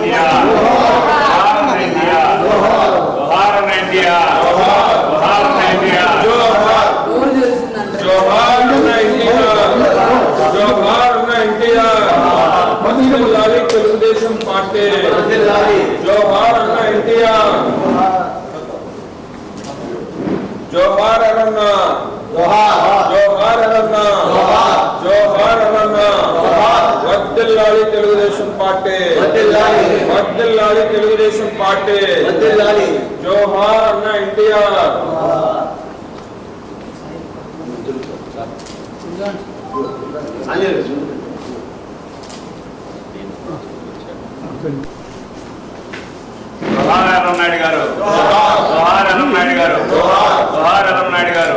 India జోహార్ India జోహార్ India జోహార్ ఇండియా నోరు తెలిసిందంటే జోహార్ ఇండియా జోహార్ ఇండియా వర్ధిల్లాలి తెలుగుదేశం పార్టీ జోహార్ అన్న ఇండియా జోహార్ అన్న జోహార్ అన్న జోహార్ అన్న వర్ధిల్లాలి తెలుగుదేశం పార్టీ. వర్ధిల్లాలి తెలుగుదేశం పార్టీ. జోహార్ అన్న ఇండియా జోహార్ అరంనాయుడు గారు జోహార్ అరంనాయుడు గారు జోహార్ అరంనాయుడు గారు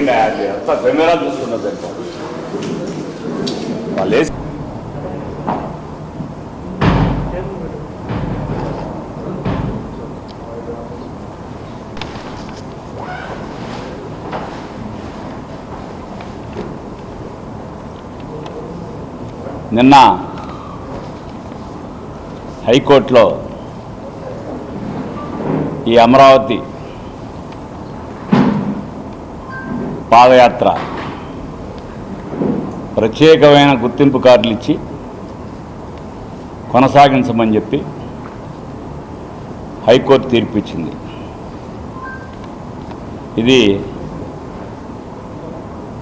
కెమెరా చూస్తున్నది వాళ్ళు నిన్న హైకోర్టులో ఈ అమరావతి పాదయాత్ర. ప్రత్యేకమైన గుర్తింపు కార్డులు ఇచ్చి కొనసాగించమని చెప్పి హైకోర్టు తీర్పు ఇచ్చింది ఇది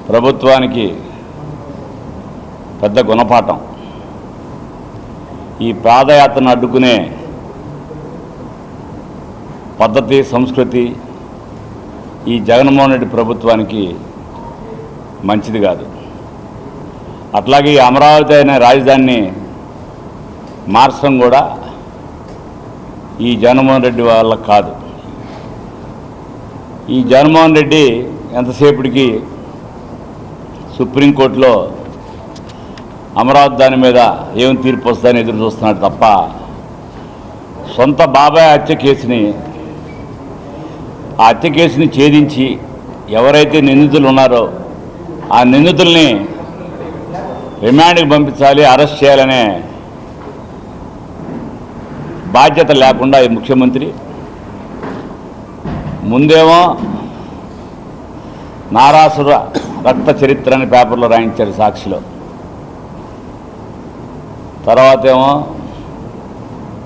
ప్రభుత్వానికి పెద్ద గుణపాఠం. ఈ పాదయాత్రను అడ్డుకునే పద్ధతి సంస్కృతి ఈ జగన్మోహన్ రెడ్డి ప్రభుత్వానికి మంచిది కాదు. అట్లాగే ఈ అమరావతి అనే రాజధానిని మార్చడం కూడా ఈ జగన్మోహన్ రెడ్డి వాళ్ళ కాదు. ఈ జగన్మోహన్ రెడ్డి ఎంతసేపటికి సుప్రీంకోర్టులో అమరావతి దాని మీద ఏం తీర్పు వస్తుందని ఎదురు చూస్తున్నాడు తప్ప సొంత బాబాయ్ హత్య కేసుని ఆ హత్య కేసుని ఛేదించి ఎవరైతే నిందితులు ఉన్నారో ఆ నిందితుల్ని రిమాండ్కి పంపించాలి అరెస్ట్ చేయాలనే బాధ్యత లేకుండా ఈ ముఖ్యమంత్రి. ముందేమో నారాసుర రక్త చరిత్ర అని పేపర్లో రాయించారు సాక్షిలో. తర్వాత ఏమో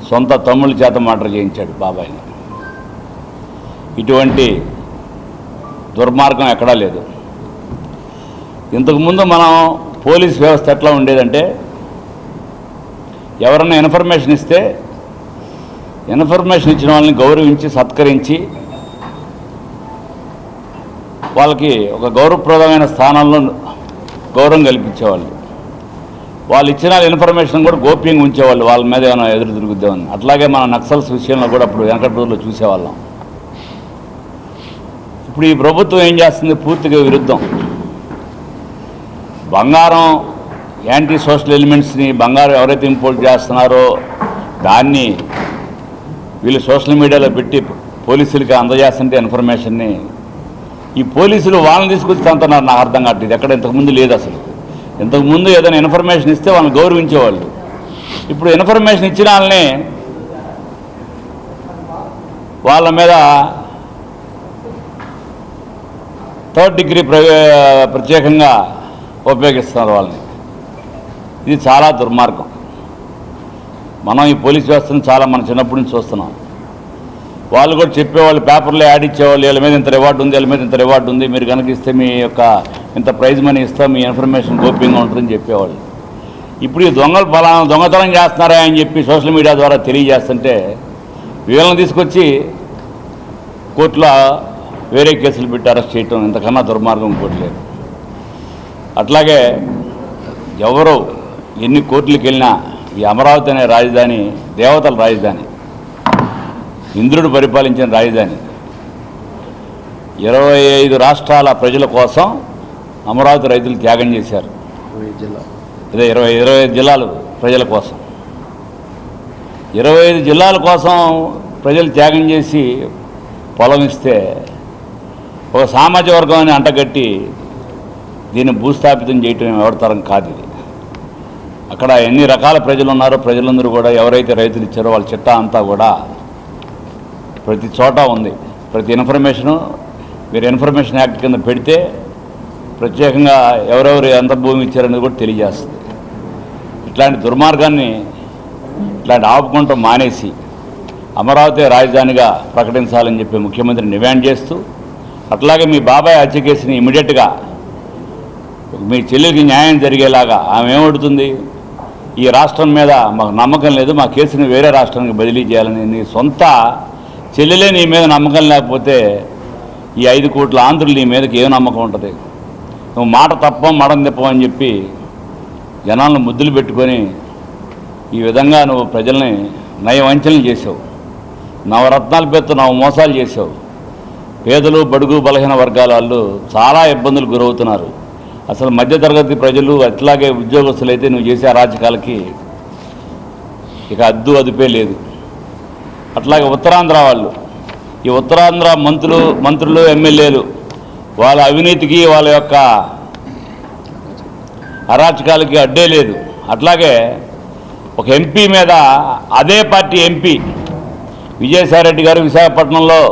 సొంత తమ్ముళ్ళ చేత మాటలు చేయించాడు బాబాయ్ని. ఇటువంటి దుర్మార్గం ఎక్కడా లేదు. ఇంతకుముందు మనం పోలీస్ వ్యవస్థ ఎట్లా ఉండేదంటే ఎవరైనా ఇన్ఫర్మేషన్ ఇస్తే ఇన్ఫర్మేషన్ ఇచ్చిన వాళ్ళని గౌరవించి సత్కరించి వాళ్ళకి ఒక గౌరవప్రదమైన స్థానంలో గౌరవం కల్పించేవాళ్ళు. వాళ్ళు ఇచ్చిన ఇన్ఫర్మేషన్ కూడా గోప్యంగా ఉంచేవాళ్ళు వాళ్ళ మీద ఏమైనా ఎదురు తిరుగుద్దామని. అట్లాగే మన నక్సల్స్ విషయంలో కూడా అప్పుడు వెనకటి చూసేవాళ్ళం. ఇప్పుడు ఈ ప్రభుత్వం ఏం చేస్తుంది? పూర్తిగా విరుద్ధం. బంగారం యాంటీ సోషల్ ఎలిమెంట్స్ని బంగారం ఎవరైతే ఇంపోర్ట్ చేస్తున్నారో దాన్ని వీళ్ళు సోషల్ మీడియాలో పెట్టి పోలీసులకి అందజేస్తుంటే ఇన్ఫర్మేషన్ని ఈ పోలీసులు వాళ్ళని తీసుకొచ్చి తంతున్నారు. నాకు అర్థం కావట్లేదు. ఇది ఎక్కడ ఇంతకుముందు లేదు అసలు. ఇంతకుముందు ఏదైనా ఇన్ఫర్మేషన్ ఇస్తే వాళ్ళని గౌరవించేవాళ్ళు. ఇప్పుడు ఇన్ఫర్మేషన్ ఇచ్చిన వాళ్ళని వాళ్ళ మీద థర్డ్ డిగ్రీ ప్ర ప్రత్యేకంగా ఉపయోగిస్తున్నారు వాళ్ళని. ఇది చాలా దుర్మార్గం. మనం ఈ పోలీస్ వ్యవస్థను చాలా మన చిన్నప్పటి నుంచి చూస్తున్నాం. వాళ్ళు కూడా చెప్పేవాళ్ళు పేపర్లో యాడ్ ఇచ్చేవాళ్ళు వీళ్ళ మీద ఇంత రివార్డు ఉంది వీళ్ళ మీద ఇంత రివార్డు ఉంది మీరు కనుక ఇస్తే మీ యొక్క ఇంత ప్రైజ్ మనీ ఇస్తాం మీ ఇన్ఫర్మేషన్ గోప్యంగా ఉంటుందని చెప్పేవాళ్ళు. ఇప్పుడు ఈ దొంగలు ఫలానా దొంగతనం చేస్తున్నారా అని చెప్పి సోషల్ మీడియా ద్వారా తెలియజేస్తుంటే వీళ్ళని తీసుకొచ్చి కోర్టులో వేరే కేసులు పెట్టి అరెస్ట్ చేయటం ఇంతకన్నా దుర్మార్గం ఇంకోటి లేదు. అట్లాగే ఎవరు ఎన్ని కోర్టులకు వెళ్ళినా ఈ అమరావతి అనే రాజధాని దేవతల రాజధాని ఇంద్రుడు పరిపాలించిన రాజధాని. ఇరవై ఐదు రాష్ట్రాల ప్రజల కోసం అమరావతి రైతులు త్యాగం చేశారు. ఇదే ఇరవై ఇరవై ఐదు జిల్లాలు ప్రజల కోసం. ఇరవై ఐదు జిల్లాల కోసం ప్రజలు త్యాగం చేసి పొలం ఇస్తే ఒక సామాజిక వర్గాన్ని అంటగట్టి దీన్ని భూస్థాపితం చేయటం ఎవరితరం కాదు ఇది. అక్కడ ఎన్ని రకాల ప్రజలు ఉన్నారో ప్రజలందరూ కూడా ఎవరైతే రైతులు ఇచ్చారో వాళ్ళ చిట్టా అంతా కూడా ప్రతి చోట ఉంది. ప్రతి ఇన్ఫర్మేషను మీరు ఇన్ఫర్మేషన్ యాక్ట్ కింద పెడితే ప్రత్యేకంగా ఎవరెవరు ఎంత భూమి ఇచ్చారనేది కూడా తెలియజేస్తుంది. ఇట్లాంటి దుర్మార్గాన్ని ఇట్లాంటి ఆపుకుంటూ మానేసి అమరావతి రాజధానిగా ప్రకటించాలని చెప్పి ముఖ్యమంత్రి డిమాండ్ చేస్తూ అట్లాగే మీ బాబాయ్ హత్య కేసుని ఇమీడియట్గా మీ చెల్లికి న్యాయం జరిగేలాగా ఆమె ఏమడుతుంది ఈ రాష్ట్రం మీద మాకు నమ్మకం లేదు మా కేసుని వేరే రాష్ట్రానికి బదిలీ చేయాలని నీ సొంత చెల్లెలే నీ మీద నమ్మకం లేకపోతే ఈ ఐదు కోట్ల ఆంధ్రులు నీ మీదకి ఏం నమ్మకం ఉంటుంది? నువ్వు మాట తప్పం మడం తిప్పం అని చెప్పి జనాలను ముద్దులు పెట్టుకొని ఈ విధంగా నువ్వు ప్రజల్ని నయవంచనలు చేసావు నవరత్నాలు పెత్త నవ మోసాలు చేసావు పేదలు బడుగు బలహీన వర్గాల వాళ్ళు చాలా ఇబ్బందులు గురవుతున్నారు. అసలు మధ్యతరగతి ప్రజలు అట్లాగే ఉద్యోగస్తులైతే నువ్వు చేసే అరాచకాలకి ఇక అద్దు అదుపే లేదు. అట్లాగే ఉత్తరాంధ్ర వాళ్ళు ఈ ఉత్తరాంధ్ర మంత్రులు మంత్రులు ఎమ్మెల్యేలు వాళ్ళ అవినీతికి వాళ్ళ యొక్క అరాచకాలకి అడ్డే లేదు. అట్లాగే ఒక ఎంపీ మీద అదే పార్టీ ఎంపీ విజయసాయిరెడ్డి గారు విశాఖపట్నంలో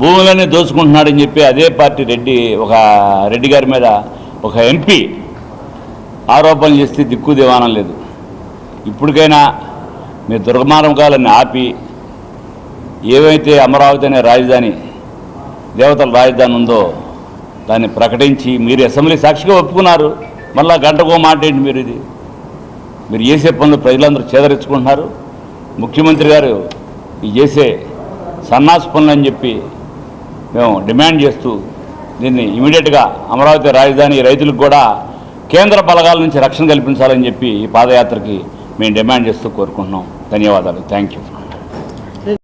భూములన్నీ దోచుకుంటున్నాడని చెప్పి అదే పార్టీ రెడ్డి ఒక రెడ్డి గారి మీద ఒక ఎంపీ ఆరోపణలు చేస్తే దిక్కు దివానం లేదు. ఇప్పటికైనా మీ దుర్మార్గాలన్నీ ఆపి ఏవైతే అమరావతి అనే రాజధాని దేవతల రాజధాని ఉందో దాన్ని ప్రకటించి మీరు అసెంబ్లీ సాక్షిగా ఒప్పుకున్నారు. మళ్ళీ గంటకో మాట ఏంటి మీరు ఇది? మీరు చేసే పనులు ప్రజలందరూ చేదరించుకుంటున్నారు. ముఖ్యమంత్రి గారు ఈ చేసే సన్నాసి పనులు అని చెప్పి మేము డిమాండ్ చేస్తూ దీన్ని ఇమీడియట్గా అమరావతి రాజధాని రైతులకు కూడా కేంద్ర బలగాల నుంచి రక్షణ కల్పించాలని చెప్పి ఈ పాదయాత్రకి మేము డిమాండ్ చేస్తూ కోరుకుంటున్నాం. ధన్యవాదాలు. Thank you.